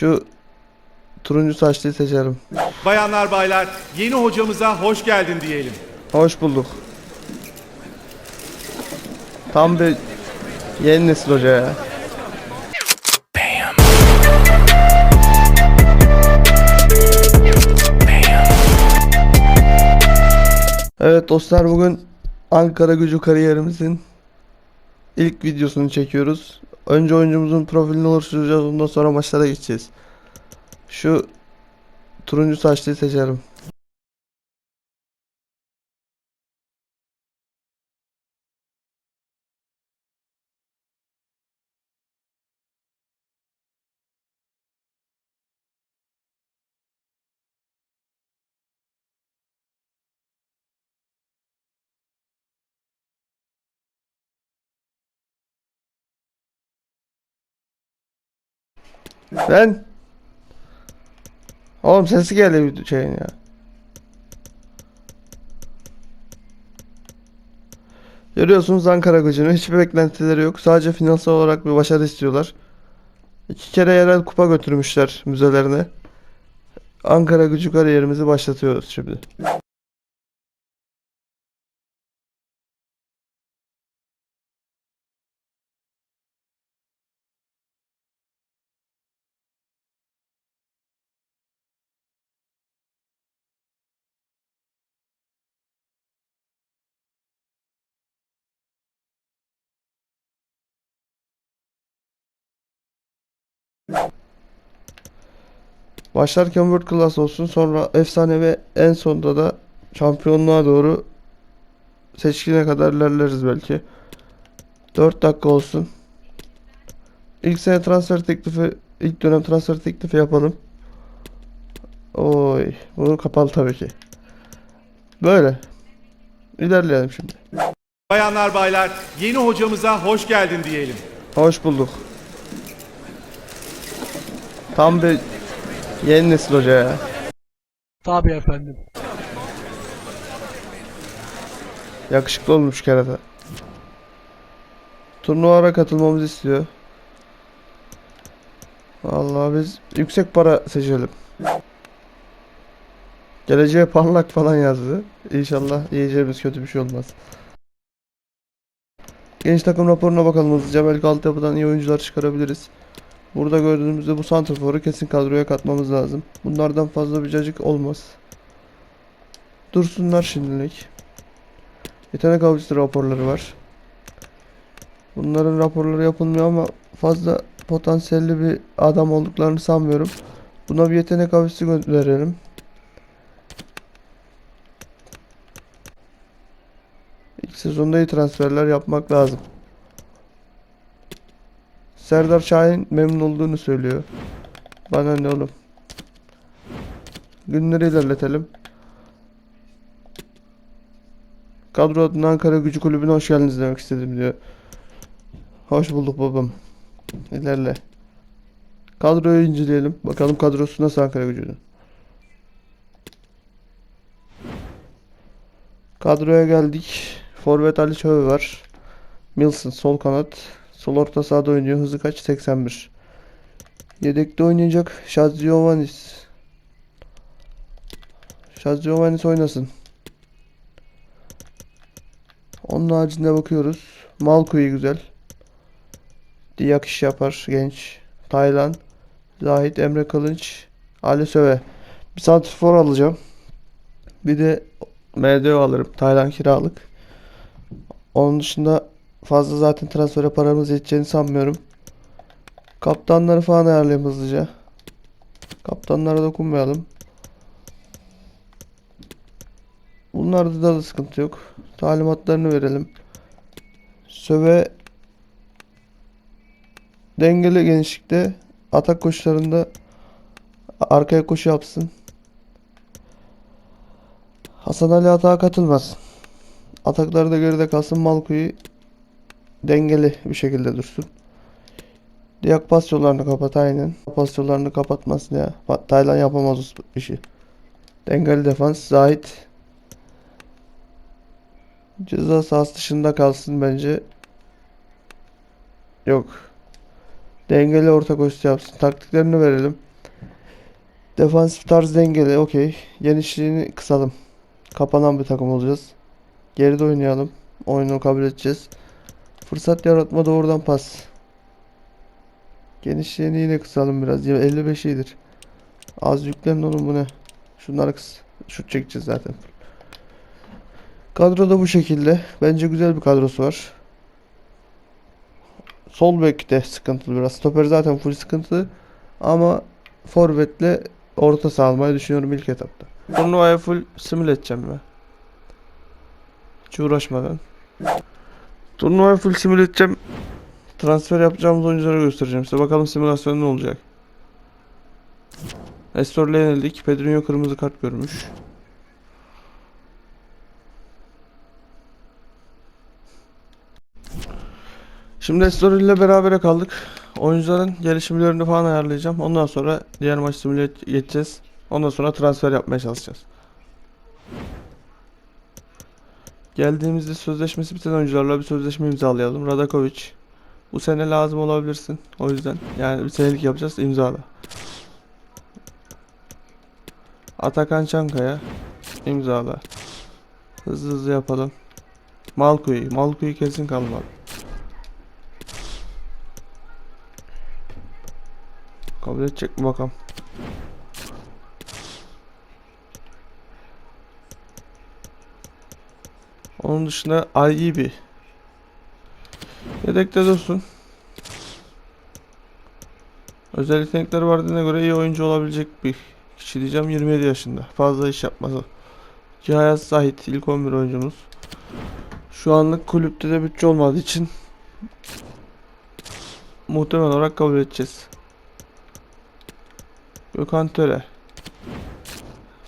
Şu turuncu saçlıyı seçerim. Bayanlar baylar yeni hocamıza hoş geldin diyelim. Hoş bulduk. Tam bir yeni nesil hoca ya. Evet dostlar bugün Ankara gücü kariyerimizin ilk videosunu çekiyoruz. Önce oyuncumuzun profilini oluşturacağız ondan sonra maçlara geçeceğiz. Şu turuncu saçlıyı seçerim. Ben Oğlum sesi geldi şeyin ya. Görüyorsunuz Ankara gücünü. Hiçbir beklentileri yok. Sadece finansal olarak bir başarı istiyorlar. İki kere yerel kupa götürmüşler müzelerine. Ankara gücü kariyerimizi başlatıyoruz şimdi. Başlarken World Class olsun sonra efsane ve en sonunda da şampiyonluğa doğru seçkine kadar ilerleriz belki. 4 dakika olsun. İlk sene transfer teklifi, ilk dönem transfer teklifi yapalım. Oy, bunu kapalı tabii ki. Böyle. İlerleyelim şimdi. Bayanlar baylar yeni hocamıza hoş geldin diyelim. Hoş bulduk. Tam bir yeni nesil hoca ya. Tabii efendim. Yakışıklı olmuş kerata. Turnuvalara katılmamızı istiyor. Vallahi biz yüksek para seçelim. Geleceğe parlak falan yazdı. İnşallah yiyeceğimiz kötü bir şey olmaz. Genç takım raporuna bakalım hızlıca. Belki altyapıdan iyi oyuncular çıkarabiliriz. Burada gördüğümüzde bu santrforu kesin kadroya katmamız lazım. Bunlardan fazla bir cacık olmaz. Dursunlar şimdilik. Yetenek avcısı raporları var. Bunların raporları yapılmıyor ama fazla potansiyelli bir adam olduklarını sanmıyorum. Buna bir yetenek avcısı gönderelim. İlk sezonda iyi transferler yapmak lazım. Serdar Şahin memnun olduğunu söylüyor. Bana ne oğlum. Günleri ilerletelim. Kadro adına Ankara Gücü Kulübü'ne hoş geldiniz demek istedim diyor. Hoş bulduk babam. İlerle. Kadroyu inceleyelim. Bakalım kadrosu nasıl Ankara Gücü'nün. Kadroya geldik. Forvet Ali Çöve var. Milson sol kanat. Sol orta sahada oynuyor. Hızı kaç? 81. Yedekte oynayacak Şaziovanis. Şaziovanis oynasın. Onun haricinde bakıyoruz. Malko'yu güzel. Diyak iş yapar genç. Taylan. Zahit Emre Kılınç. Ali Söve. Bir santrfor alacağım. Bir de MDO alırım. Taylan kiralık. Onun dışında fazla zaten transfere paramız yeteceğini sanmıyorum. Kaptanları falan ayarlayayım hızlıca. Kaptanlara dokunmayalım. Bunlarda da, da sıkıntı yok. Talimatlarını verelim. Söve dengeli genişlikte atak koşularında arkaya koşu yapsın. Hasan Ali atağa katılmaz. Atakları da geride kalsın. Malko'yu dengeli bir şekilde dursun. Diyak pas yollarını kapat aynen. Pas yollarını kapatmasın ya. Taylan yapamaz o işi. Dengeli defans. Zahit Ceza sahası dışında kalsın bence. Yok. Dengeli orta koşu yapsın. Taktiklerini verelim. Defansif tarz dengeli. Okey. Genişliğini kısalım. Kapanan bir takım olacağız. Geride oynayalım. Oyunu kabul edeceğiz. Fırsat yaratma doğrudan pas. Genişliğini yine kısalım biraz. Ya 55 iyidir. Az yüklenin oğlum bu ne? Şunları kıs. Şut çekeceğiz zaten. Kadro da bu şekilde. Bence güzel bir kadrosu var. Sol bek de sıkıntılı biraz. Stoper zaten full sıkıntılı. Ama forvetle orta saha almayı düşünüyorum ilk etapta. Turnuvaya full simüle edeceğim ben. Hiç uğraşmadan. Turnuvaya full simüle edeceğim. Transfer yapacağımız oyuncuları göstereceğim size. Bakalım simülasyon ne olacak. Estor'la yenildik. Pedrinho kırmızı kart görmüş. Şimdi Estor ile berabere kaldık. Oyuncuların gelişimlerini falan ayarlayacağım. Ondan sonra diğer maç simüle geçeceğiz. Ondan sonra transfer yapmaya çalışacağız. Geldiğimizde sözleşmesi biten oyuncularla bir sözleşme imzalayalım. Radakovic. Bu sene lazım olabilirsin. O yüzden yani bir senelik yapacağız imzala. Atakan Çankaya imzala. Hızlı hızlı yapalım. Malkuyu. Malkuyu kesin kalmalı. Kabul edecek mi bakalım. Onun dışında IEB. Yedekte dursun. Özel yetenekleri vardığına göre iyi oyuncu olabilecek bir kişi diyeceğim 27 yaşında. Fazla iş yapmaz. Cihayat Zahit ilk 11 oyuncumuz. Şu anlık kulüpte de bütçe olmadığı için muhtemel olarak kabul edeceğiz. Gökhan Töre.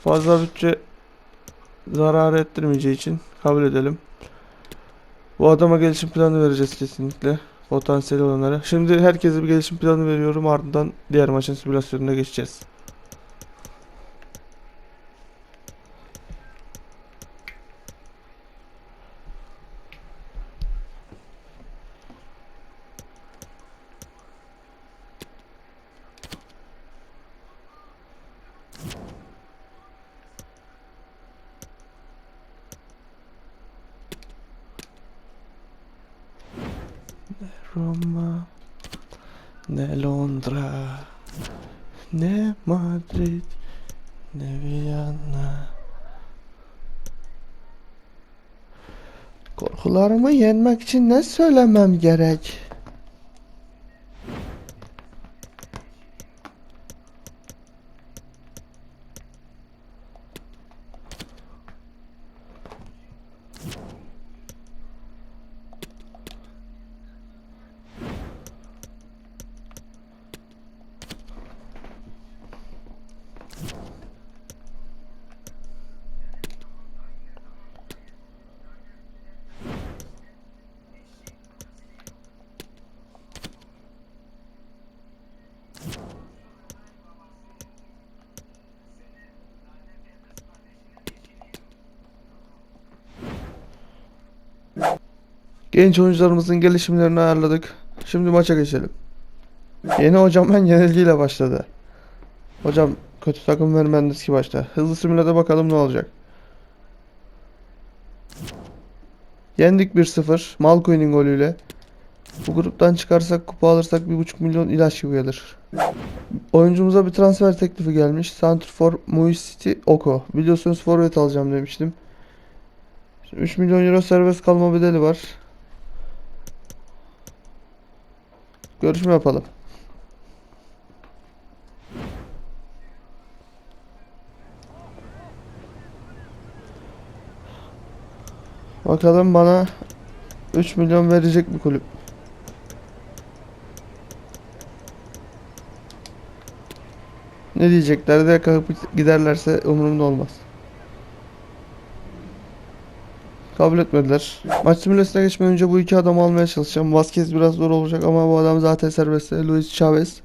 Fazla bütçe zarar ettirmeyeceği için kabul edelim. Bu adama gelişim planı vereceğiz kesinlikle. Potansiyeli olanlara. Şimdi herkese bir gelişim planı veriyorum. Ardından diğer maçın simülasyonuna geçeceğiz. Ne Madrid, ne Viyana. Korkularımı yenmek için ne söylemem gerek? Genç oyuncularımızın gelişimlerini ayarladık. Şimdi maça geçelim. Yeni hocam ben yenilgiyle başladı. Hocam kötü takım vermendiniz ki başta. Hızlı simülede bakalım ne olacak. Yendik 1-0. Malkoy'un golüyle. Bu gruptan çıkarsak kupa alırsak 1.5 milyon ilaç gibi gelir. Oyuncumuza bir transfer teklifi gelmiş. Santrfor Muisiti Oko. Biliyorsunuz forvet alacağım demiştim. 3 milyon euro serbest kalma bedeli var. Görüşme yapalım. Bakalım bana 3 milyon verecek bir kulüp. Ne diyecekler de kalkıp giderlerse umurumda olmaz. Kabul etmediler. Maç simülasyona geçmeden önce bu iki adamı almaya çalışacağım. Vazquez biraz zor olacak ama bu adam zaten serbest. Luis Chavez.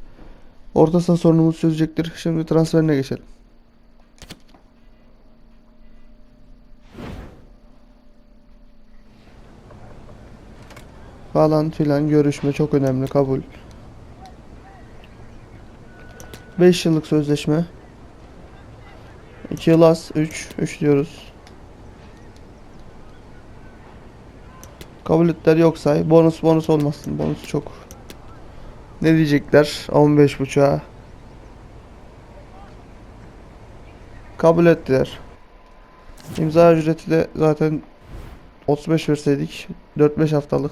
Orta saha sorunumuz çözecektir. Şimdi transferine geçelim. Falan filan görüşme çok önemli kabul. 5 yıllık sözleşme. 2 yıl az. 3. 3 diyoruz. Kabul ettiler yok say. Bonus bonus olmasın. Bonus çok. Ne diyecekler? 15 buçuğa. Kabul ettiler. İmza ücreti de zaten 35 verseydik 4-5 haftalık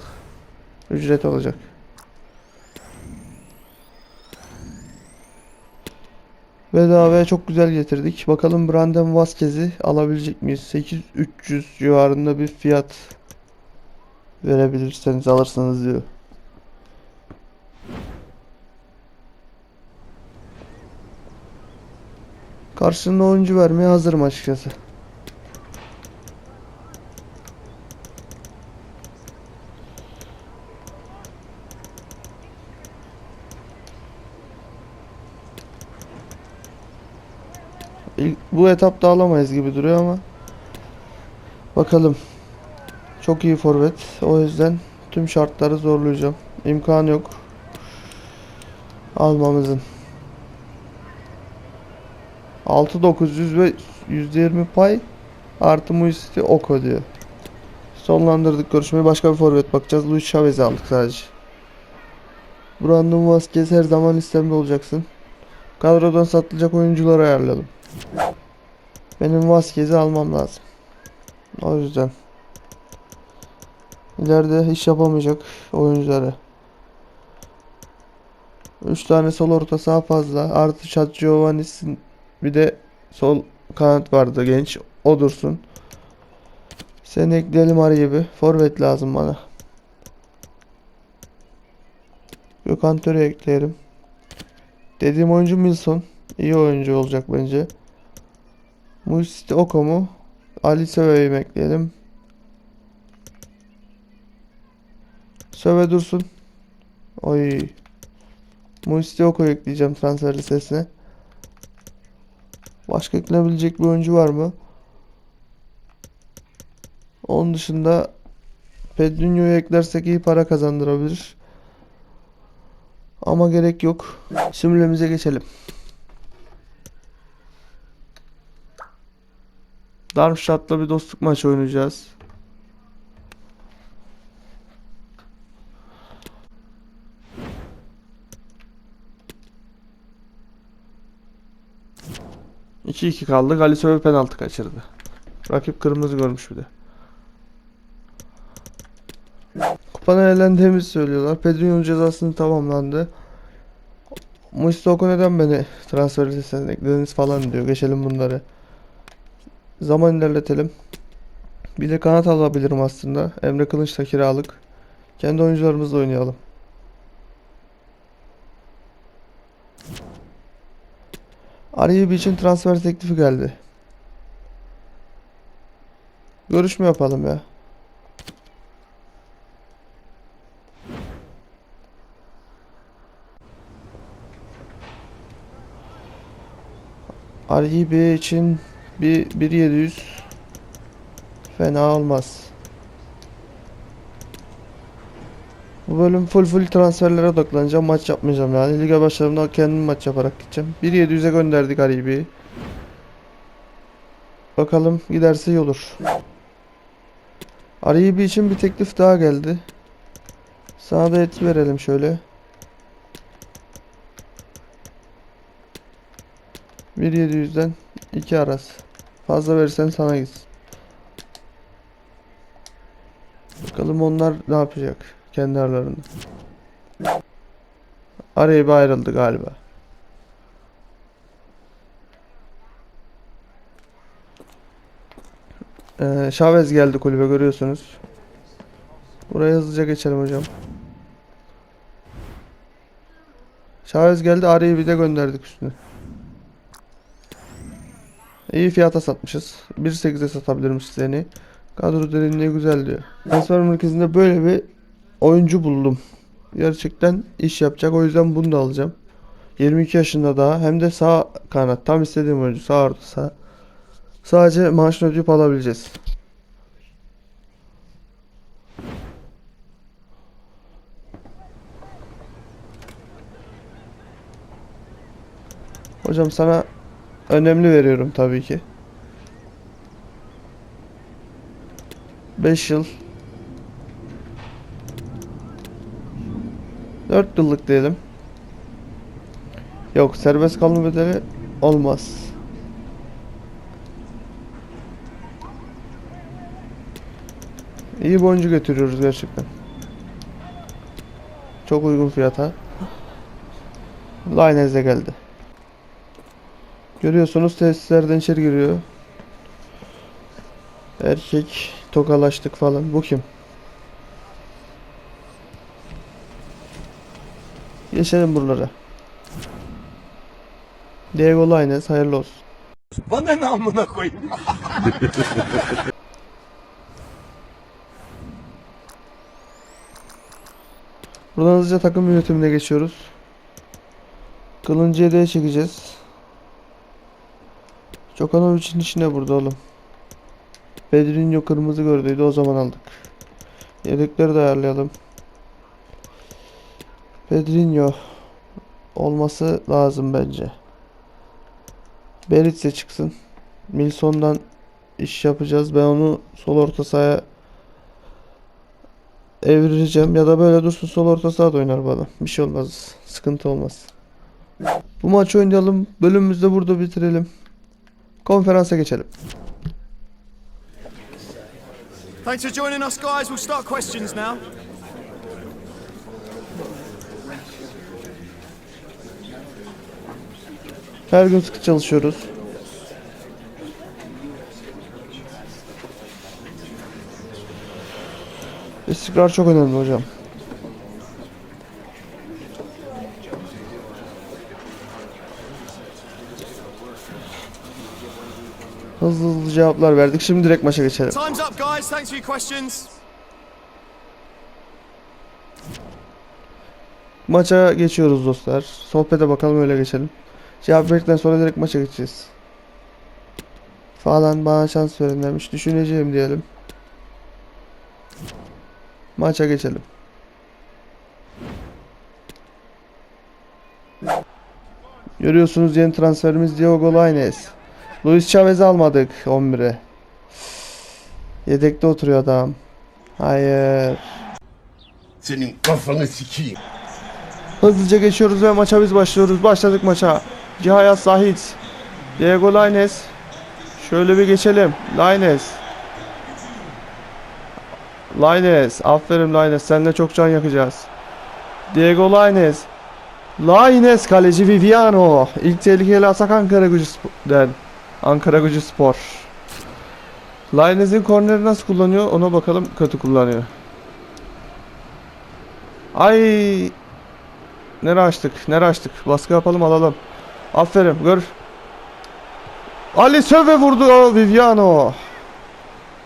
ücret olacak. Bedavaya çok güzel getirdik. Bakalım Brandon Vazquez'i alabilecek miyiz? 8300 civarında bir fiyat verebilirseniz alırsınız diyor. Karşılığında oyuncu vermeye hazırım açıkçası. Bu etapta alamayız gibi duruyor ama bakalım. Çok iyi forvet. O yüzden tüm şartları zorlayacağım. İmkan yok. Almamızın. 6900 ve %20 pay artı Muisti Oko diyor. Sonlandırdık görüşmeyi. Başka bir forvet bakacağız. Luis Chavez'i aldık sadece. Brandon Vazquez her zaman listemde olacaksın. Kadrodan satılacak oyuncuları ayarlayalım. Benim Vazquez'i almam lazım. O yüzden. İleride iş yapamayacak oyuncuları. 3 tane sol orta saha fazla. Artı Chad Giovanni'sin bir de sol kanat vardı genç. O dursun. Seni ekleyelim araya gibi. Forvet lazım bana. Gökhan Töre ekleyelim. Dediğim oyuncu Milson. İyi oyuncu olacak bence. Musti Oko mu? Ali Söve'yi ekleyelim? Söve dursun. Oy. Musti Oko'yu ekleyeceğim transfer listesine. Başka eklenebilecek bir oyuncu var mı? Onun dışında Pedrinho'yu eklersek iyi para kazandırabilir. Ama gerek yok. Simülemize geçelim. Darmstadt'la bir dostluk maçı oynayacağız. İki iki kaldı. Galisöv penaltı kaçırdı. Rakip kırmızı görmüş bir de. Kupadan elendiğimizi söylüyorlar. Pedrinho'nun cezasını tamamlandı. Mustoko neden beni transfer listesine eklediniz falan diyor. Geçelim bunları. Zaman ilerletelim. Bir de kanat alabilirim aslında. Emre Kılıç da kiralık. Kendi oyuncularımızla oynayalım. Ariyebi için transfer teklifi geldi. Görüşme yapalım ya. Ariyebi için bir 1700 fena olmaz. Bu bölüm full full transferlere odaklanacağım. Maç yapmayacağım yani. Lige başladığımda kendim maç yaparak gideceğim. 1.700'e gönderdik Aribi'yi. Bakalım giderse iyi olur. Aribi için bir teklif daha geldi. Sana da etki verelim şöyle. 1.700'den 2 arası. Fazla verirsen sana gitsin. Bakalım onlar ne yapacak kendi aralarında. Araya bir ayrıldı galiba. Ee, geldi kulübe görüyorsunuz. Buraya hızlıca geçelim hocam. Chavez geldi arayı bir de gönderdik üstüne. İyi fiyata satmışız. 1.8'e satabilirim seni. Kadro derinliği güzel diyor. Transfer merkezinde böyle bir oyuncu buldum. Gerçekten iş yapacak. O yüzden bunu da alacağım. 22 yaşında daha. Hem de sağ kanat. Tam istediğim oyuncu. Sağ orta sağ. Sadece maaşını ödeyip alabileceğiz. Hocam sana önemli veriyorum tabii ki. 5 yıl 4 yıllık diyelim. Yok serbest kalma bedeli olmaz. İyi bir oyuncu getiriyoruz gerçekten. Çok uygun fiyata. Lainez de geldi. Görüyorsunuz tesislerden içeri giriyor. Erkek tokalaştık falan. Bu kim? Geçelim buralara. Diego Lainez hayırlı olsun. Bana ne amına koyayım? Buradan hızlıca takım yönetimine geçiyoruz. Kılıncı yedeğe çekeceğiz. Çokanovic'in içine burada oğlum. Pedrinho kırmızı gördüydü o zaman aldık. Yedekleri de ayarlayalım. Pedrinho olması lazım bence. Beritse çıksın. Milson'dan iş yapacağız. Ben onu sol orta sahaya evireceğim ya da böyle dursun sol orta sahada oynar bana. Bir şey olmaz. Sıkıntı olmaz. Bu maçı oynayalım. Bölümümüzü de burada bitirelim. Konferansa geçelim. Thanks for joining us, guys. We'll start questions now. Her gün sıkı çalışıyoruz. İstikrar çok önemli hocam. Hızlı hızlı cevaplar verdik. Şimdi direkt maça geçelim. Time's up, guys. Thanks for your questions. Maça geçiyoruz dostlar. Sohbete bakalım öyle geçelim. Cevap verdikten sonra direkt maça geçeceğiz. Falan bana şans verin demiş. Düşüneceğim diyelim. Maça geçelim. Görüyorsunuz yeni transferimiz Diogo Lainez. Luis Chavez'i almadık 11'e. Yedekte oturuyor adam. Hayır. Senin kafanı sikeyim. Hızlıca geçiyoruz ve maça biz başlıyoruz. Başladık maça. Cihayat Zahit. Diego Lainez. Şöyle bir geçelim. Lainez. Lainez. Aferin Lainez. Seninle çok can yakacağız. Diego Lainez. Lainez kaleci Viviano. İlk tehlikeli atak Ankara Gücü Spor'den. Ankara Gücü Spor. Lainez'in korneri nasıl kullanıyor ona bakalım. Kötü kullanıyor. Ay Nere açtık? Nere açtık? Baskı yapalım alalım. Aferin gör. Ali Söve vurdu o Viviano.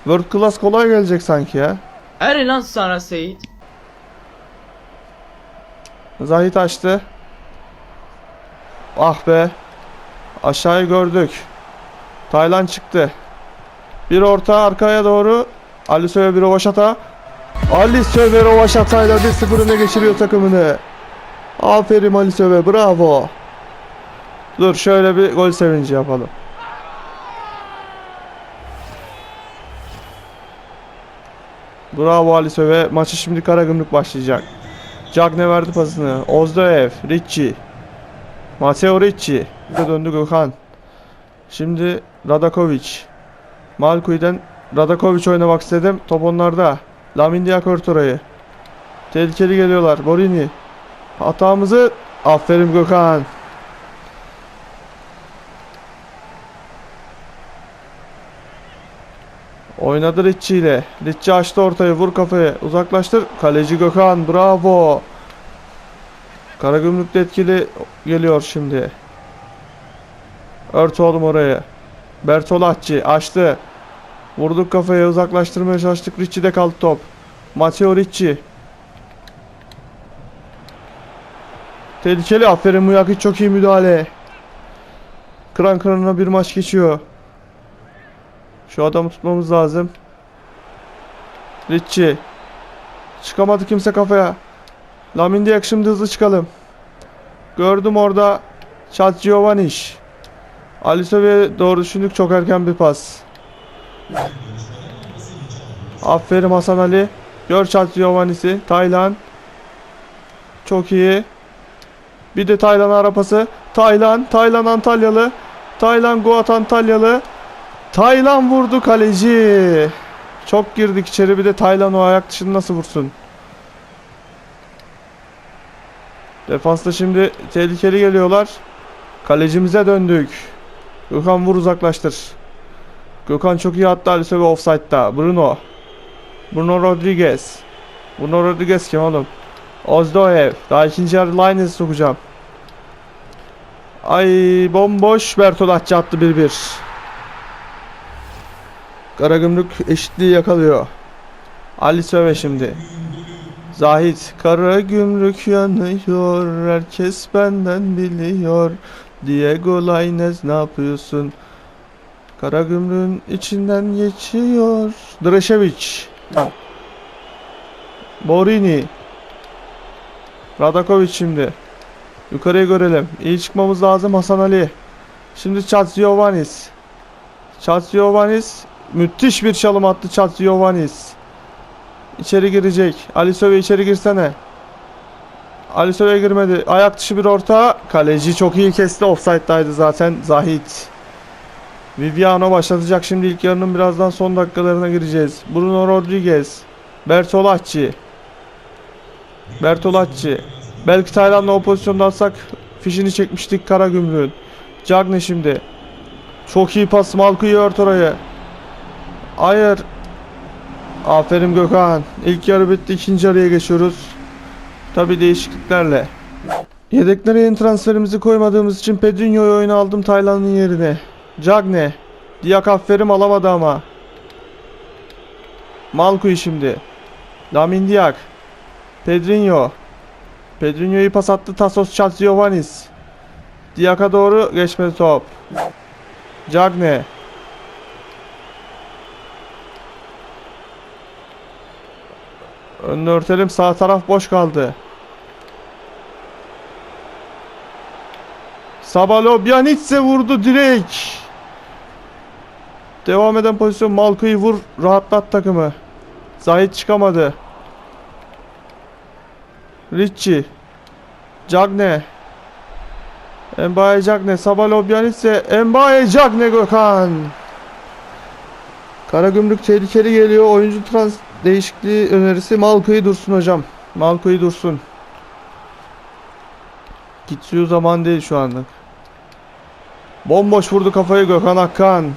World Class kolay gelecek sanki ya. Hadi lan sana Seyit. Zahit açtı. Ah be. Aşağıyı gördük. Taylan çıktı. Bir orta arkaya doğru. Ali Söve bir rovaşata. Ali Söve rovaşatayla 1-0 öne geçiriyor takımını. Aferin Ali Söve bravo. Dur şöyle bir gol sevinci yapalım. Bravo Ali Söve. Maçı şimdi Karagümrük başlayacak. Cagne verdi pasını. Ozdoev, Ricci. Matteo Ricci. Bir de döndü Gökhan. Şimdi Radakovic. Malkuy'den Radakovic oynamak istedim. Top onlarda. Lamin orayı. Tehlikeli geliyorlar. Borini. Hatamızı aferin Gökhan. Oynadı Ricci ile. Ricci açtı ortayı. Vur kafayı. Uzaklaştır. Kaleci Gökhan. Bravo. Karagümrük de etkili geliyor şimdi. Ört oğlum orayı. Bertolacci açtı. Vurduk kafaya uzaklaştırmaya çalıştık. Ricci'de kaldı top. Matteo Ricci. Tehlikeli. Aferin Muyaki çok iyi müdahale. Kıran kıranına bir maç geçiyor. Şu adamı tutmamız lazım. Ricci. Çıkamadı kimse kafaya. Lamin Diak şimdi hızlı çıkalım. Gördüm orada. Chat Giovanniş. Alisov'e doğru düşündük çok erken bir pas. Aferin Hasan Ali. Gör Charles Giovanni'si. Taylan. Çok iyi. Bir de Taylan arapası. Taylan. Taylan Antalyalı. Taylan Goat Antalyalı. Taylan vurdu kaleci. Çok girdik içeri bir de Taylan o ayak dışını nasıl vursun? Defansta şimdi tehlikeli geliyorlar. Kalecimize döndük. Gökhan vur uzaklaştır. Gökhan çok iyi attı Alisson ve offside'da. Bruno. Bruno Rodriguez. Bruno Rodriguez kim oğlum? Ozdoev. Daha ikinci yarı Lines'ı sokacağım. Ay bomboş Bertolacci attı 1-1. Karagümrük eşitliği yakalıyor. Ali Söve şimdi. Zahit kara gümrük yanıyor. Herkes benden biliyor. Diego Lainez ne yapıyorsun? Kara gümrüğün içinden geçiyor. Drašević Borini. Radakovic şimdi. Yukarıya görelim. İyi çıkmamız lazım Hasan Ali. Şimdi Chats Giovannis. Chats Giovannis Müthiş bir çalım attı Chats Giovannis İçeri girecek. Ali Söve içeri girsene. Ali Söve girmedi. Ayak dışı bir orta. Kaleci çok iyi kesti. Offside'daydı zaten Zahit. Viviano başlatacak şimdi ilk yarının birazdan son dakikalarına gireceğiz. Bruno Rodriguez. Bertolacci. Bertolacci. Belki Tayland'la o pozisyonda atsak fişini çekmiştik Karagümrük'ün. Cagne şimdi. Çok iyi pas. Malku'yu ört orayı. Hayır. Aferin Gökhan. İlk yarı bitti. ikinci yarıya geçiyoruz. Tabi değişikliklerle. Yedeklere yeni transferimizi koymadığımız için Pedrinho'yu oyuna aldım Tayland'ın yerine. Cagne. Diak aferin alamadı ama. Malku'yu şimdi. Lamin Diak. Pedrinho. Pedrinho'yu pas attı Tasos Chatsiovanis. Diak'a doğru geçmedi top. Cagne. Önünü örtelim. Sağ taraf boş kaldı. Sabalo Bianitse vurdu direkt. Devam eden pozisyon Malko'yu vur. Rahatlat takımı. Zahit çıkamadı. Ricci. Cagne. Embaye Cagne. Sabalo Bianitse. Embaye Cagne Gökhan. Karagümrük tehlikeli geliyor. Oyuncu trans değişikliği önerisi Malko'yu dursun hocam. Malko'yu dursun. Gitsiyor zaman değil şu anlık. Bomboş vurdu kafayı Gökhan Akkan.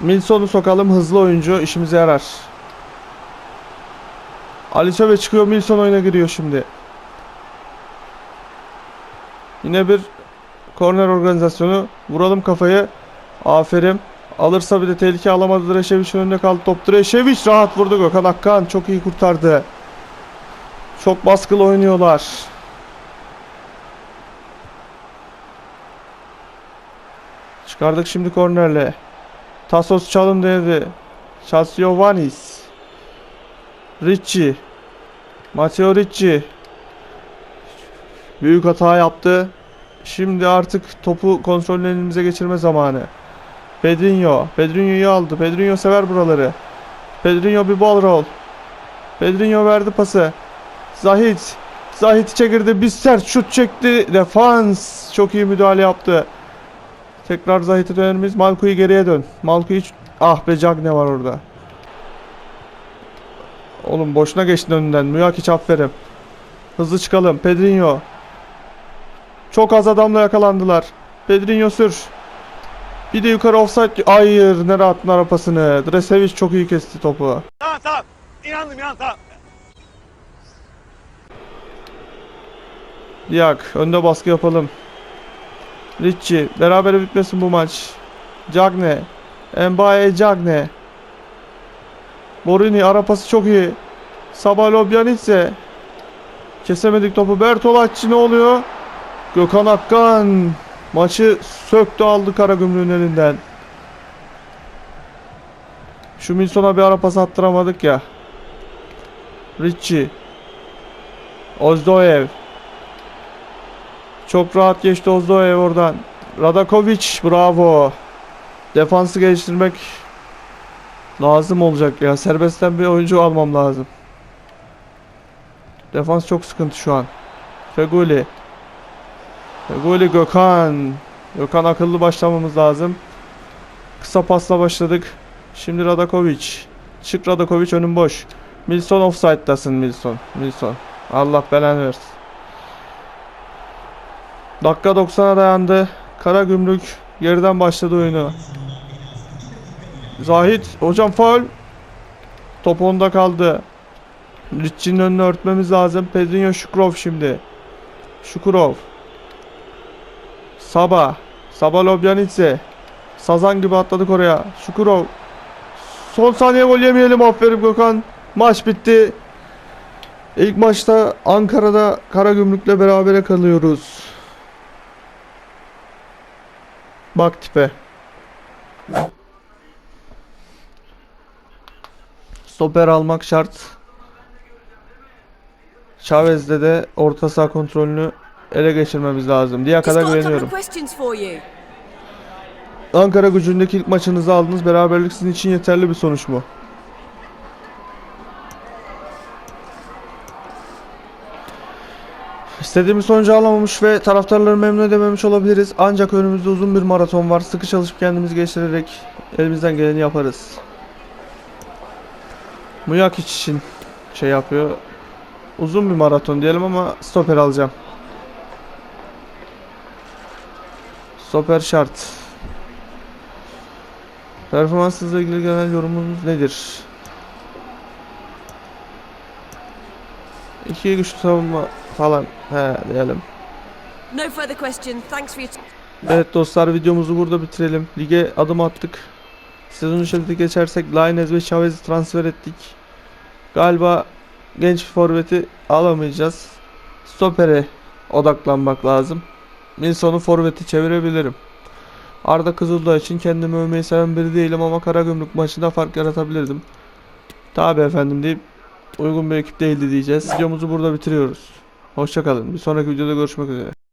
Milson'u sokalım hızlı oyuncu işimize yarar. Ali Söve çıkıyor Milson oyuna giriyor şimdi. Yine bir korner organizasyonu. Vuralım kafayı. Aferin. Alırsa bir de tehlike alamadı. Dreşeviç'in önünde kaldı top. Dreşeviç rahat vurdu. Gökhan Akkan çok iyi kurtardı. Çok baskılı oynuyorlar. Çıkardık şimdi kornerle. Tasos çalım denedi. Chatsiovanis. Ricci. Matteo Ricci. Büyük hata yaptı. Şimdi artık topu kontrolünü elimize geçirme zamanı. Pedrinho. Pedrinho'yu aldı. Pedrinho sever buraları. Pedrinho bir ball roll. Pedrinho verdi pası. Zahit. Zahit içe girdi. Bir sert şut çekti. Defans. Çok iyi müdahale yaptı. Tekrar Zahit'e döner miyiz? Malku'yu geriye dön. Malku'yu... Ah be Cagne var orada. Oğlum boşuna geçtin önünden. Müyakiç aferin. Hızlı çıkalım. Pedrinho. Çok az adamla yakalandılar. Pedrinho sür. Bir de yukarı offside. Hayır. Nereye attın arapasını? Dresevic çok iyi kesti topu. Tamam tamam. İnandım inan tamam. Diak. Önde baskı yapalım. Ricci. Beraber bitmesin bu maç. Cagne. Mbaye Cagne. Borini arapası çok iyi. Sabalo Bianitse. Kesemedik topu. Bertolacci ne oluyor? Gökhan Akkan. Maçı söktü aldı Karagümrük'ün elinden. Şu Milson'a bir ara pas attıramadık ya. Ricci. Ozdoev. Çok rahat geçti Ozdoev oradan. Radakovic bravo. Defansı geliştirmek lazım olacak ya. Serbestten bir oyuncu almam lazım. Defans çok sıkıntı şu an. Feguli. Feguli Gökhan. Gökhan akıllı başlamamız lazım. Kısa pasla başladık. Şimdi Radakovic. Çık Radakovic önün boş. Milson offside'dasın Milson. Milson. Allah belanı versin. Dakika 90'a dayandı. Karagümrük geriden başladı oyunu. Zahit hocam faul. Top onda kaldı. Ritchie'nin önünü örtmemiz lazım. Pedrinho Şukrov şimdi. Şukurov. Saba. Saba Lobjanitse. Sazan gibi atladık oraya. Şukurov. Son saniye gol yemeyelim. Aferin Gökhan. Maç bitti. İlk maçta Ankara'da Karagümrük'le berabere kalıyoruz. Bak tipe. Stoper almak şart. Chavez'de de orta saha kontrolünü ele geçirmemiz lazım. Diye kadar güveniyorum. Ankara gücündeki ilk maçınızı aldınız. Beraberlik sizin için yeterli bir sonuç mu? İstediğimiz sonucu alamamış ve taraftarları memnun edememiş olabiliriz. Ancak önümüzde uzun bir maraton var. Sıkı çalışıp kendimizi geliştirerek elimizden geleni yaparız. Muyakic için şey yapıyor. Uzun bir maraton diyelim ama stoper alacağım. Stoper şart. Performansınızla ilgili genel yorumunuz nedir? İki güçlü savunma falan he diyelim. No further questions. Thanks for your. Evet dostlar videomuzu burada bitirelim. Lige adım attık. Sezon içinde geçersek Lainez ve Chavez'i transfer ettik. Galiba genç forveti alamayacağız. Stopere odaklanmak lazım. Nilsson'u forveti çevirebilirim. Arda Kızıldağ için kendimi övmeyi seven biri değilim ama Karagümrük maçında fark yaratabilirdim. Tabi efendim deyip uygun bir ekip değildi diyeceğiz. Videomuzu burada bitiriyoruz. Hoşçakalın. Bir sonraki videoda görüşmek üzere.